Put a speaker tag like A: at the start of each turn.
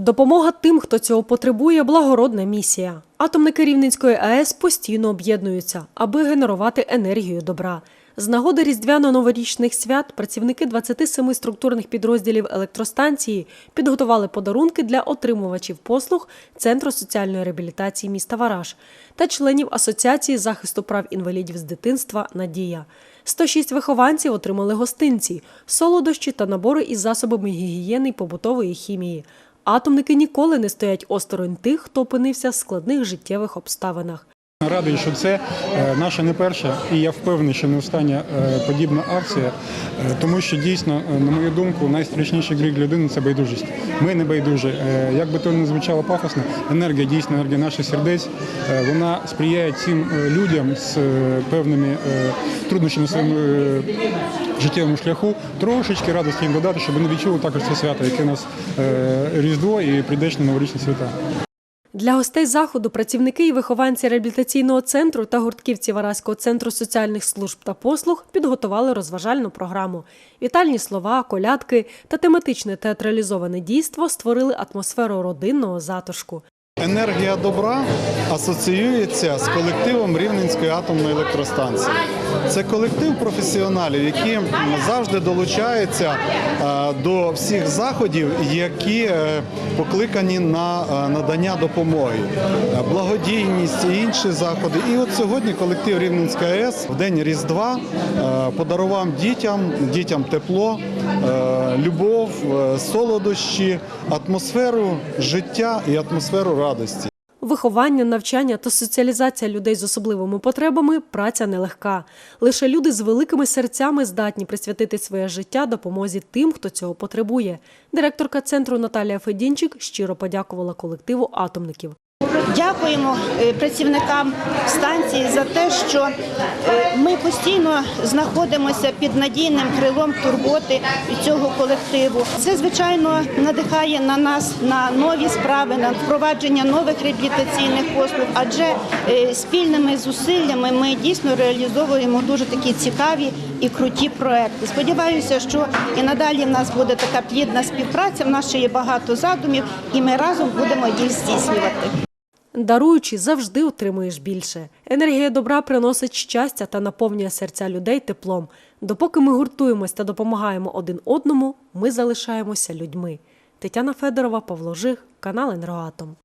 A: Допомога тим, хто цього потребує, благородна місія. Атомники Рівненської АЕС постійно об'єднуються, аби генерувати енергію добра. З нагоди різдвяно-новорічних свят працівники 27 структурних підрозділів електростанції підготували подарунки для отримувачів послуг Центру соціальної реабілітації міста Вараж та членів Асоціації захисту прав інвалідів з дитинства Надія. 106 вихованців отримали гостинці, солодощі та набори із засобами гігієни й побутової хімії. Атомники ніколи не стоять осторонь тих, хто опинився в складних життєвих обставинах.
B: Радий, що це е, наша не перша, і я впевнений, що не остання е, подібна акція, е, тому що дійсно, на мою думку, найстрашніший гріх людини це байдужість. Ми не байдужі. Як би то не звучало пафосно, енергія дійсно енергія наших сердець. Вона сприяє цим людям з певними труднощами е, життєвому шляху трошечки радості їм додати, щоб вони відчули також це свято, яке у нас е, Різдво і прийдешні новорічні свята.
A: Для гостей заходу працівники і вихованці реабілітаційного центру та гуртківці Вараського центру соціальних служб та послуг підготували розважальну програму. Вітальні слова, колядки та тематичне театралізоване дійство створили атмосферу родинного затишку.
C: Енергія добра асоціюється з колективом Рівненської атомної електростанції. Це колектив професіоналів, які завжди долучаються е, до всіх заходів, які е, покликані на е, надання допомоги, благодійність і інші заходи. І от сьогодні колектив Рівненської АЕС в день Різдва подарував дітям, дітям тепло, любов, солодощі, атмосферу життя і атмосферу радості.
A: Виховання, навчання та соціалізація людей з особливими потребами праця нелегка. Лише люди з великими серцями здатні присвятити своє життя допомозі тим, хто цього потребує. Директорка центру Наталія Федінчик щиро подякувала колективу атомників.
D: Дякуємо е, працівникам станції за те, що е, ми постійно знаходимося під надійним крилом турботи цього колективу. Це звичайно надихає на нас на нові справи, на впровадження нових реабілітаційних послуг, адже е, спільними зусиллями ми дійсно реалізовуємо дуже такі цікаві і круті проекти. Сподіваюся, що і надалі в нас буде така плідна співпраця. В нас ще є багато задумів, і ми разом будемо їх здійснювати.
A: Даруючи, завжди отримуєш більше. Енергія добра приносить щастя та наповнює серця людей теплом. Допоки ми гуртуємось та допомагаємо один одному, ми залишаємося людьми. Тетяна Федорова, Павло Жих, канал Енергоатом.